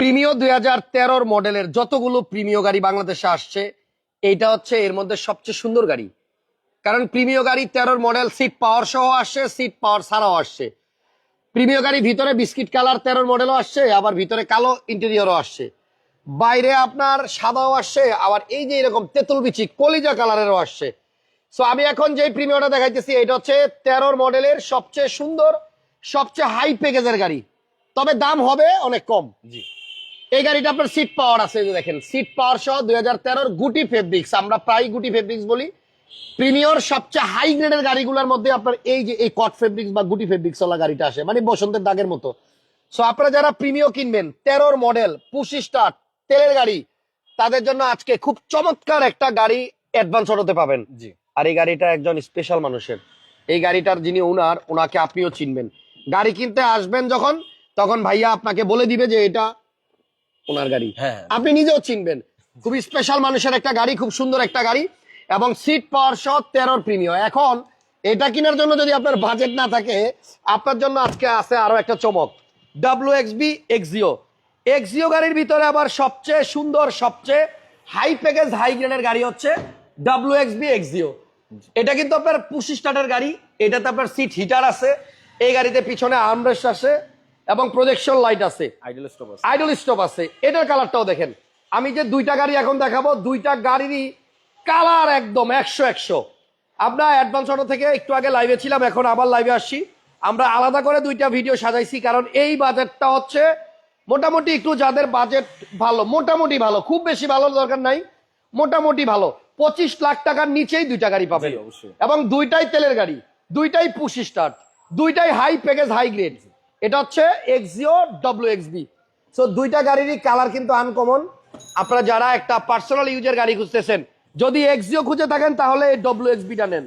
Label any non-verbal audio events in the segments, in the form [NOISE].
Premio দুই হাজার তেরোর মডেলের যতগুলো প্রিমিও গাড়ি বাংলাদেশে আসছে, এইটা হচ্ছে এর মধ্যে সবচেয়ে সুন্দর গাড়ি। কারণ প্রিমিও গাড়ি তেরোর মডেল সিট পাওয়ার সহ আসছে সিট পাওয়ার ছাড়াও আসছে। প্রিমিয় গাড়ি ভিতরে বিস্কিট কালার তেরোর মডেলও আসছে, আবার ভিতরে কালো ইন্টেরিয়রও আসছে। বাইরে আপনার সাদাও আসছে, আবার এই যে এরকম তেঁতুল বিচি কলিজা কালারেরও আসছে। সো আমি এখন যে প্রিমিয়টা দেখাইতেছি, এটা হচ্ছে তেরোর মডেলের সবচেয়ে সুন্দর, সবচেয়ে হাই প্যাকেজের গাড়ি। তবে দাম হবে অনেক কম। জি। এই গাড়িটা আপনার সিট পাওয়ার আছে যে দেখেন সিট পাওয়ার সহ দুই হাজার তেরোর গুটি ফেব্রিক্স আমরা প্রায় গুটি ফেব্রিক্স বলি। প্রিমিয়র সবচেয়ে হাই গ্রেডের গাড়িগুলোর মধ্যে আপনার এই যে এই কট ফেব্রিক্স বা গুটি ফেব্রিক্স ওলা গাড়িটা আসে মানে বসন্তের দাগের মতো। সো আপনারা যারা প্রিমিয় কিনবেন তেরোর মডেল পুশি স্টার তেলের গাড়ি তাদের জন্য আজকে খুব চমৎকার একটা গাড়ি অ্যাডভান্স অটোতে পাবেন। জি। আর এই গাড়িটা একজন স্পেশাল মানুষের। এই গাড়িটার যিনি ওনার ওনাকে আপনিও চিনবেন। গাড়ি কিনতে আসবেন যখন তখন ভাইয়া আপনাকে বলে দিবে যে এটা ওনার গাড়ি। হ্যাঁ। আপনি নিজেও চিনবেন। খুব স্পেশাল মানুষের একটা গাড়ি খুব সুন্দর একটা গাড়ি এবং সিট পাওয়ার সহ তেরোর প্রিমিয় এখন এটা কেনার জন্য যদি আপনার বাজেট না থাকে আপনার জন্য আজকে আছে আরও একটা চমক। W X B Axio Axio গাড়ির ভিতরে আবার সবচেয়ে সুন্দর সবচেয়ে হাই প্যাকেজ হাই গ্রেডের গাড়ি হচ্ছে ডাব্লিউ এক্স বি এক্সিও এটা কিন্তু আপনার পুশি স্টার্টের গাড়ি এটাতে আপনার সিট হিটার আছে। এই গাড়িতে পিছনে আর্মরেস্ট আছে। এবং প্রজেকশন লাইট আছে। আইডল স্টপ আছে। আইডল স্টপ আছে। এটার কালারটাও দেখেন। আমি যে দুইটা গাড়ি এখন দেখাবো দুইটা গাড়িরই কালার একদম একশো একশো। আমরা অ্যাডভান্স অটো থেকে একটু আগে লাইভে ছিলাম এখন আবার লাইভে আসছি। আমরা আলাদা করে দুইটা ভিডিও সাজাইছি কারণ এই বাজেটটা হচ্ছে মোটামুটি একটু যাদের বাজেট ভালো মোটামুটি ভালো খুব বেশি ভালো দরকার নাই মোটামুটি ভালো। পঁচিশ লাখ টাকার নিচেই দুইটা গাড়ি পাবে এবং দুইটাই তেলের গাড়ি দুইটাই পুশি স্টার্ট দুইটাই হাই প্যাকেজ হাই গ্রেড এটা হচ্ছে এক্সিও ডব্লিউ এক্সবি সো দুইটা গাড়িরই কালার কিন্তু আনকমন আপনারা যারা একটা পার্সোনাল ইউজের গাড়ি খুঁজতেছেন যদি এক্সিও খুঁজে থাকেন তাহলে এই ডব্লিউ এক্সবিটা নেন।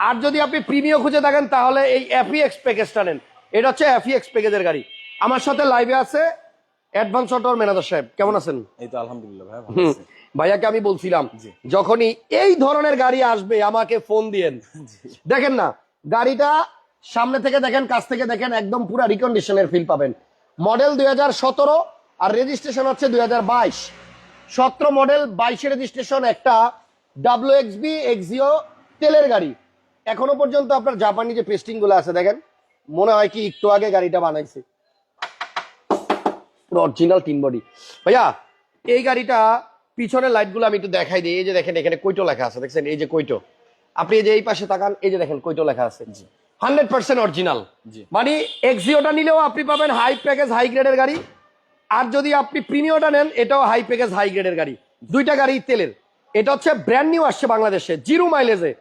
আর যদি আপনি প্রিমিও খুঁজে থাকেন তাহলে এই এফিএক্স প্যাকেজটা নেন। এটা হচ্ছে এফিএক্স প্যাকেজের গাড়ি। আমার সাথে লাইভে আছে অ্যাডভান্স অটোর ম্যানেজার সাহেব। কেমন আছেন? এই তো আলহামদুলিল্লাহ ভাই ভালো আছি। ভাইয়াকে আমি বলছিলাম যখনই এই ধরনের গাড়ি আসবে আমাকে ফোন দিয়েন। [LAUGHS] দেখেন না গাড়িটা সামনে থেকে দেখেন, কাছ থেকে দেখেন, একদম পুরো রিকন্ডিশনের ফিল পাবেন। মডেল দুই হাজার সতেরো আর রেজিস্ট্রেশন হচ্ছে দুই হাজার বাইশ। সতেরো মডেল বাইশে রেজিস্ট্রেশন একটা ডাব্লিউ এক্সবি এক্সিও তেলের গাড়ি। এখনও পর্যন্ত আপনার জাপানি যে পেস্টিংগুলো আছে, দেখেন, মনে হয় কি একটু আগে গাড়িটা বানাইছে। পুরো অরিজিনাল তিন বডি ভাইয়া, এই গাড়িটা পিছনের লাইটগুলো আমি একটু দেখাই দিই। এই যে দেখেন, এখানে কৈটো লেখা আছে, দেখছেন? এই যে কৈটো। আপনি এই যে এই পাশে তাকান, এই যে দেখেন, কৈটো লেখা আছে। Hundred percent original. মানে এক্সিওটা নিলেও আপনি পাবেন হাই প্যাকেজ হাই গ্রেডের গাড়ি। আর যদি আপনি প্রিমিওটা নেন এটাও হাই প্যাকেজ হাই গ্রেডের গাড়ি। দুইটা গাড়ি তেলের। এটা হচ্ছে ব্র্যান্ড নিউ আসছে বাংলাদেশে জিরো মাইলেজে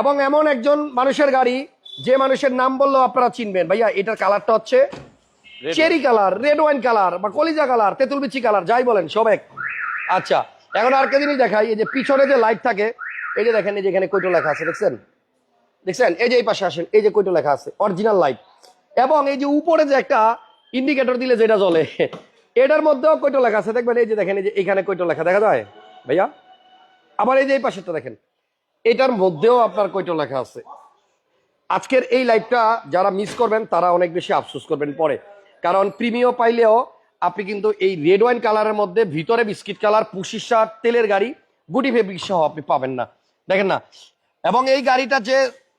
এবং এমন একজন মানুষের গাড়ি যে মানুষের নাম বললেও আপনারা চিনবেন। ভাইয়া এটার কালারটা হচ্ছে cherry colour red wine colour বা কলিজা কালার তেঁতুল বিচি কালার যাই বলেন সব এক। আচ্ছা এখন আর কে জিনিস দেখাই এই যে পিছনে যে লাইট থাকে এই যে দেখেন এই যে এখানে কৈটো লেখা আছে দেখছেন? দেখছেন? এই যে এই পাশে আসেন, এই যে কৈটো লেখা আছে অরিজিনাল লাইট এবং এই যে উপরে যে একটা ইন্ডিকেটর দিলে যেটা জ্বলে, এটার মধ্যেও কৈটো লেখা আছে, দেখবেন? এই যে দেখেন, এই যে এখানে কৈটো লেখা, দেখা যায়? ভাইয়া? আবার এই যে এই পাশেরটা দেখেন, এটার মধ্যেও আপনার কৈটো লেখা আছে। আজকের এই লাইভটা যারা মিস করবেন, তারা অনেক বেশি আফসোস করবেন পরে। কারণ প্রিমিও পাইলেও আপনি কিন্তু এই রেড ওয়াইন কালারের মধ্যে ভিতরে বিস্কিট কালার পুশি শার্ট তেলের গাড়ি, গুটি ফেব্রিক সহ আপনি পাবেন না। দেখেন না? এবং এই গাড়িটা যে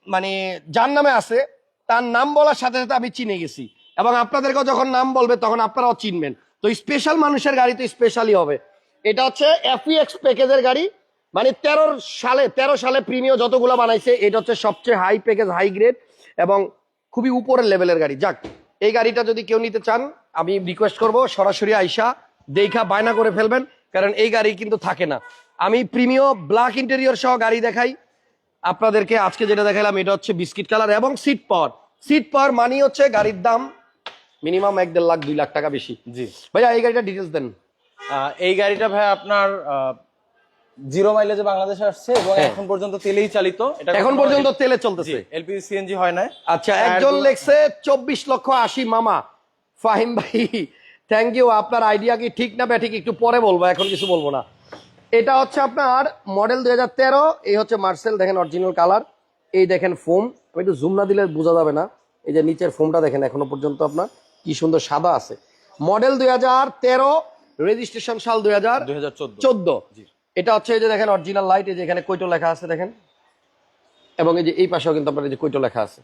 মানে যার নামে আছে, তার নাম বলার সাথে সাথে আমি চিনে গেছি। এবং আপনাদেরকেও যখন নাম বলবে, তখন আপনারাও চিনবেন। তো স্পেশাল মানুষের গাড়ি তো স্পেশালই হবে। এটা হচ্ছে এফইএক্স প্যাকেজের গাড়ি। মানে তেরো সালে তেরো সালে প্রিমিয় যতগুলো বানাইছে, এটা হচ্ছে সবচেয়ে হাই প্যাকেজ হাই গ্রেড এবং খুবই উপরের লেভেলের গাড়ি। যাক, এই গাড়িটা যদি কেউ নিতে চান, আমি রিকোয়েস্ট করব, সরাসরি আইসা দেখা, বায়না করে ফেলবেন। কারণ এই গাড়ি কিন্তু থাকে না। আমি প্রিমিয় ব্ল্যাক ইন্টেরিয়র সহ গাড়ি দেখাই। আপনাদেরকে আজকে যেটা দেখালাম এটা হচ্ছে বিস্কিট কালার এবং seat power seat power money হচ্ছে গাড়ির দাম মিনিমাম এক দেড় লাখ দুই লাখ টাকা বেশি। জি। ভাইয়া এই গাড়িটা ডিটেলস দেন। এই গাড়িটা ভাই আপনার জিরো মাইলেজে বাংলাদেশে আসছে এবং হ্যাঁ। এখন পর্যন্ত তেলেই চালিত। এটা এখন পর্যন্ত তেলে চলতেছে। এলপিজি সিএনজি হয় না আচ্ছা একজন লেখছে চব্বিশ লক্ষ আশি মামা। ফাহিম ভাই থ্যাংক ইউ আপনার আইডিয়া কি ঠিক না ব্যাঠিক একটু পরে বলব এখন কিছু বলব না। এটা হচ্ছে আপনার মডেল দুই হাজার তেরো এই হচ্ছে মার্সেল দেখেন অরিজিনাল কালার এই দেখেন ফোম আমি একটু জুম না দিলে বোঝা যাবে না। এই যে নিচের ফোমটা দেখেন এখনও পর্যন্ত আপনার কি সুন্দর সাদা আছে। মডেল দুই হাজার তেরো রেজিস্ট্রেশন সাল দুই হাজার এটা হচ্ছে এই যে দেখেন অরিজিনাল লাইট এই যে এখানে কৈটো লেখা আছে দেখেন। এবং এই যে এই পাশেও কিন্তু আপনার এই যে কৈটো লেখা আছে।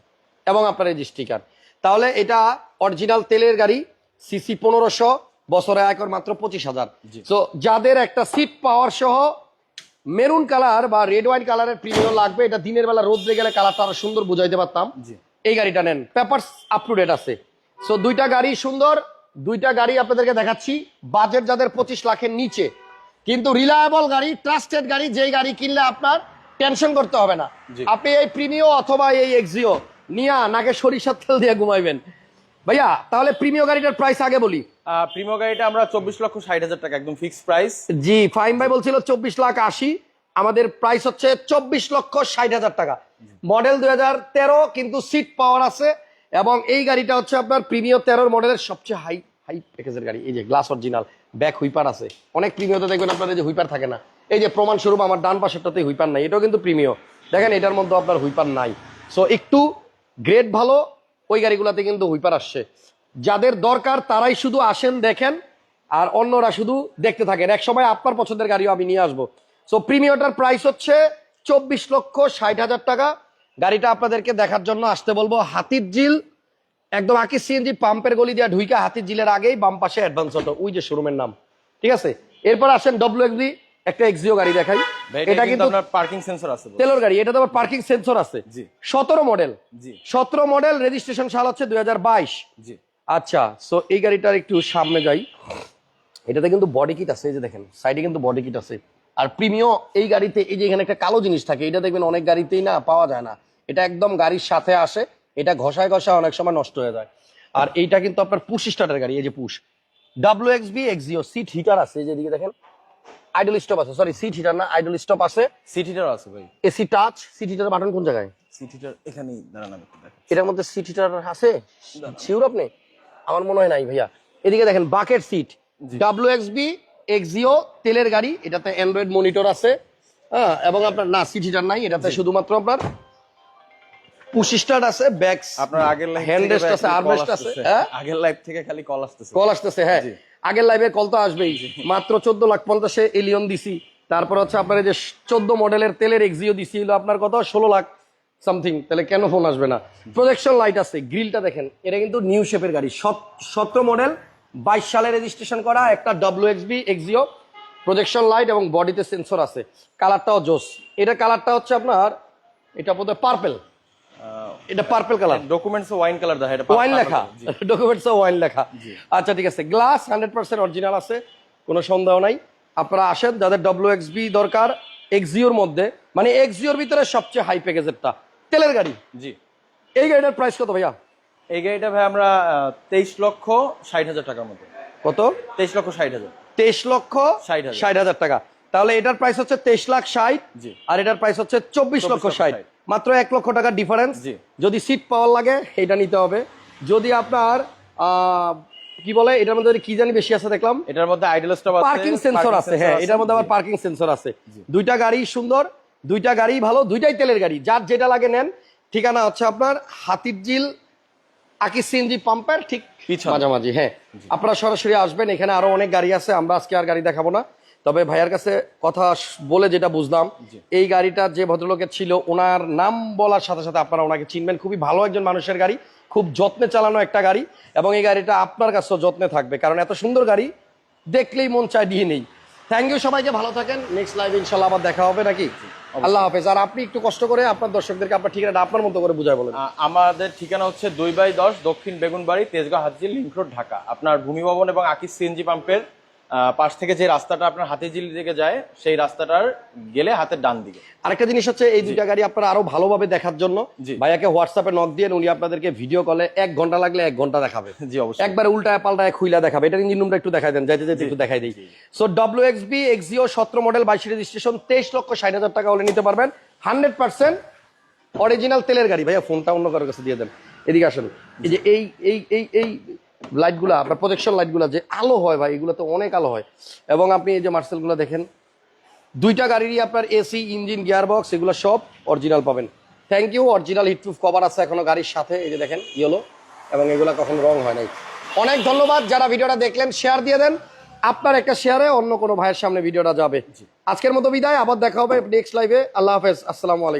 এবং আপনার এই যে স্টিকার তাহলে এটা অরিজিনাল তেলের গাড়ি সিসি পনেরোশো বছরে আয়কর মাত্র পঁচিশ হাজার। তো যাদের একটা সিট পাওয়ার সহ মেরুন কালার বা রেড ওয়াইন কালারের প্রিমিয়াম লাগবে এটা দিনের বেলা রোদ্রে গেলে কালারটা আরও সুন্দর বুঝাইতে পারতাম। এই গাড়িটা নেন পেপারস আপ টু ডেট আছে। সো দুইটা গাড়ি সুন্দর দুইটা গাড়ি আপনাদেরকে দেখাচ্ছি। বাজেট যাদের পঁচিশ লাখের নিচে কিন্তু রিলায়েবল গাড়ি ট্রাস্টেড গাড়ি যেই গাড়ি কিনলে আপনার টেনশন করতে হবে না। আপনি এই প্রিমিও অথবা এই এক্সিও নিয়া নাকে সরিষার তেল দিয়ে ঘুমাইবেন। ভাইয়া তাহলে প্রিমিয় গাড়িটার প্রাইস আগে বলি। প্রিমো গাড়িটা আমরা চব্বিশ লক্ষ ষাট হাজার টাকা একদম ফিক্সড প্রাইস জি ফাইম ভাই বলছিল চব্বিশ লাখ আশি। আমাদের প্রাইস হচ্ছে চব্বিশ লক্ষ ষাট হাজার টাকা। মডেল দুই হাজার তেরো কিন্তু সিট পাওয়ার আছে। এবং এই গাড়িটা হচ্ছে আপনার প্রিমিয় তেরোর মডেলের সবচেয়ে হাই হাই প্যাকেজের গাড়ি। এই যে গ্লাস অরিজিনাল ব্যাক হুইপার আছে। অনেক প্রিমিয়তে দেখবেন আপনার যে হুইপার থাকে না। এই যে প্রমাণ স্বরূপ আমার ডান পাশেরটাতে হুইপার নাই। এটাও কিন্তু প্রিমিয়। দেখেন এটার মধ্যে আপনার হুইপার নাই। সো একটু গ্রেড ভালো ওই গাড়িগুলোতে কিন্তু হুইপার আসছে। যাদের দরকার তারাই শুধু আসেন, দেখেন, আর অন্যরা শুধু দেখতে থাকেন। এক সময় আপনার পছন্দের গাড়িও আমি নিয়ে আসব। সো প্রিমিয়টার প্রাইস হচ্ছে চব্বিশ লক্ষ ষাট হাজার টাকা। গাড়িটা আপনাদেরকে দেখার জন্য আসতে বলব হাতির জিল একদম আকি সিএনজি পাম্পের গলি দিয়ে ঢুইকা হাতির জিলের আগেই বাম পাশে অ্যাডভান্স হতো ওই যে শোরুমের নাম। ঠিক আছে? এরপর আসেন ডব্লিউ একটা এক্সিও গাড়ি দেখাই। এটা এটা কিন্তু কিন্তু আপনার পার্কিং সেন্সর আছে তেলোর গাড়ি এটা তো আবার পার্কিং সেন্সর আছে। জি। সতেরো মডেল জি। মডেল রেজিস্ট্রেশন সাল হচ্ছে দুই জি। আচ্ছা সো এই গাড়িটার একটু সামনে যাই। এটাতে কিন্তু বডি কিট আছে এই যে দেখেন সাইডে কিন্তু বডি কিট আছে। আর প্রিমিয় এই গাড়িতে এই যে এখানে একটা কালো জিনিস থাকে এটা দেখবেন অনেক গাড়িতেই না পাওয়া যায় না। এটা একদম গাড়ির সাথে আসে এটা ঘষায় ঘষায় অনেক সময় নষ্ট হয়ে যায়। আর এইটা কিন্তু আপনার পুশ স্টার্টের গাড়ি এই যে push. W X B Axio seat heater আছে এই যে এদিকে দেখেন। আইডল স্টপ আছে। সরি সিট হিটার না আইডল স্টপ আছে। সিট হিটার আছে ভাই। AC touch seat heater button কোন জায়গায়? সিট হিটার এখানেই দাঁড়ান আমি এটার মধ্যে সিট হিটার আছে? শিওর আপনি? আমার মনে হয় নাই ভাইয়া। এদিকে দেখেন bucket seat W X B Axio তেলের গাড়ি এটাতে অ্যান্ড্রয়েড মনিটর আছে। হ্যাঁ এবং আপনার না সিট হিটার নাই এটাতে শুধুমাত্র আপনার পুশ স্টার্ট আছে ব্যাক আপনার আগের হ্যান্ড আছে আর্ম রেস্ট আছে হ্যাঁ? আগের লাইফ থেকে খালি কল আসতেছে। কল আসতেছে হ্যাঁ। আগের লাইভে কল তো আসবেই। মাত্র চোদ্দ লাখ পঞ্চাশে এলিয়ন দিছি তারপর হচ্ছে আপনার যে চোদ্দ মডেলের তেলের এক্সিও দিছি হলো আপনার কত? ষোলো লাখ সামথিং তাহলে কেন ফোন আসবে না? প্রজেকশন লাইট আছে। গ্রিলটা দেখেন, এটা কিন্তু নিউ শেপের গাড়ি। সতেরো মডেল বাইশ সালে রেজিস্ট্রেশন করা, একটা W X B Axio projection light এবং বডিতে সেন্সর আছে। কালারটাও জোস। এটা কালারটা হচ্ছে আপনার, এটা বোধহয় পার্পেল এটা purple colour documents wine colour দেখা এটা ওয়াইন লেখা। ডকুমেন্টস ওয়াইন লেখা। আচ্ছা ঠিক আছে। গ্লাস হান্ড্রেড পার্সেন্ট অরিজিনাল আছে কোনো সন্দেহ নাই। আপনারা আসেন যাদের ডব্লিউ এক্স বি দরকার এক্সিওর মধ্যে। মানে এক্সিওর ভিতরে সবচেয়ে হাই প্যাকেজেরটা তেলের গাড়ি। জি। এই গাড়িটার প্রাইস কত ভাইয়া? এই গাড়িটা ভাই আমরা তেইশ লক্ষ ষাট হাজার টাকার মতো কত? তেইশ লক্ষ ষাট হাজার। তেইশ লক্ষ 60,000 ষাট হাজার টাকা। তাহলে এটার প্রাইস হচ্ছে তেইশ লাখ ষাট। আর এটার প্রাইস হচ্ছে চব্বিশ লক্ষ ষাট। 60 মাত্র এক লক্ষ টাকার ডিফারেন্স যদি সিট পাওয়ার লাগে এটা নিতে হবে। যদি আপনার কি বলে এটার মধ্যে কি জানি বেশি আছে দেখলাম। এটার মধ্যে আইডল স্টপ আছে পার্কিং সেন্সর আছে হ্যাঁ এটার মধ্যে আবার পার্কিং সেন্সর আছে। দুইটা গাড়ি সুন্দর দুইটা গাড়ি ভালো দুইটাই তেলের গাড়ি। যার যেটা লাগে নেন ঠিকানা হচ্ছে আপনার হাতির জিল আকি সিএনজি পাম্পের ঠিক মাঝামাঝি হ্যাঁ। আপনারা সরাসরি আসবেন এখানে আরও অনেক গাড়ি আছে আমরা আজকে আর গাড়ি দেখাবো না। তবে ভাইয়ার কাছে কথা বলে যেটা বুঝলাম এই গাড়িটা যে ভদ্রলোকের ছিল ওনার নাম বলার সাথে সাথে আপনারা ওনাকে চিনবেন। খুবই ভালো একজন মানুষের গাড়ি খুব যত্নে চালানো একটা গাড়ি এবং এই গাড়িটা আপনার কাছেও যত্নে থাকবে কারণ এত সুন্দর গাড়ি দেখলেই মন চায় দিয়ে নেই। থ্যাংক ইউ সবাইকে ভালো থাকেন। নেক্সট লাইভ ইনশাল্লাহ আবার দেখা হবে নাকি? আল্লাহ হাফেজ। আর আপনি একটু কষ্ট করে আপনার দর্শকদেরকে আপনার ঠিকানাটা আপনার মতো করে বুঝায় বলেন। আমাদের ঠিকানা হচ্ছে দুই বাই দশ দক্ষিণ বেগুনবাড়ি তেজগাঁও হাতিঝিল লিঙ্ক রোড ঢাকা। আপনার ভূমি ভবন এবং আকিস সিএনজি পাম্পের পাশ থেকে যে রাস্তাটা আপনার হাতে হাতিঝিল দিকে যায় সেই রাস্তাটার গেলে হাতের ডান দিকে। আরেকটা জিনিস হচ্ছে এই দুইটা গাড়ি আপনারা আরও ভালোভাবে দেখার জন্য। ভাইয়াকে হোয়াটসঅ্যাপে নক দিয়ে উনি আপনাদেরকে ভিডিও কলে এক ঘণ্টা লাগলে এক ঘণ্টা দেখাবে। জি অবশ্যই। একবারে উল্টায় পাল্টায় খুইলা দেখাবে। এটার ইঞ্জিন রুমটা একটু দেখাই দেন যাইতে যাইতে একটু দেখাই দিই। So W X B Axio সতেরো মডেল বাইশ রেজিস্ট্রেশন তেইশ লক্ষ ষাট হাজার টাকা হলে নিতে পারবেন। হান্ড্রেড পার্সেন্ট অরিজিনাল তেলের গাড়ি। ভাইয়া ফোনটা অন্য কারোর কাছে দিয়ে দেন। এদিকে আসেন। এই যে এই এই এই এই লাইটগুলা আপনার প্রজেকশন লাইটগুলা যে আলো হয় ভাই এগুলো তো অনেক আলো হয়। এবং আপনি এই যে মার্সেলগুলো দেখেন দুইটা গাড়িরই আপনার এসি ইঞ্জিন গিয়ার বক্স এগুলো সব অরিজিনাল পাবেন। Thank you original heatproof cover আছে এখনও গাড়ির সাথে এই যে দেখেন ইয়েলো এবং এগুলো কখনো রং হয় নাই। অনেক ধন্যবাদ যারা ভিডিওটা দেখলেন শেয়ার দিয়ে দেন। আপনার একটা শেয়ারে অন্য কোনো ভাইয়ের সামনে ভিডিওটা যাবে। আজকের মতো বিদায় আবার দেখা হবে নেক্সট লাইভে আল্লাহ হাফেজ আসসালামু আলাইকুম।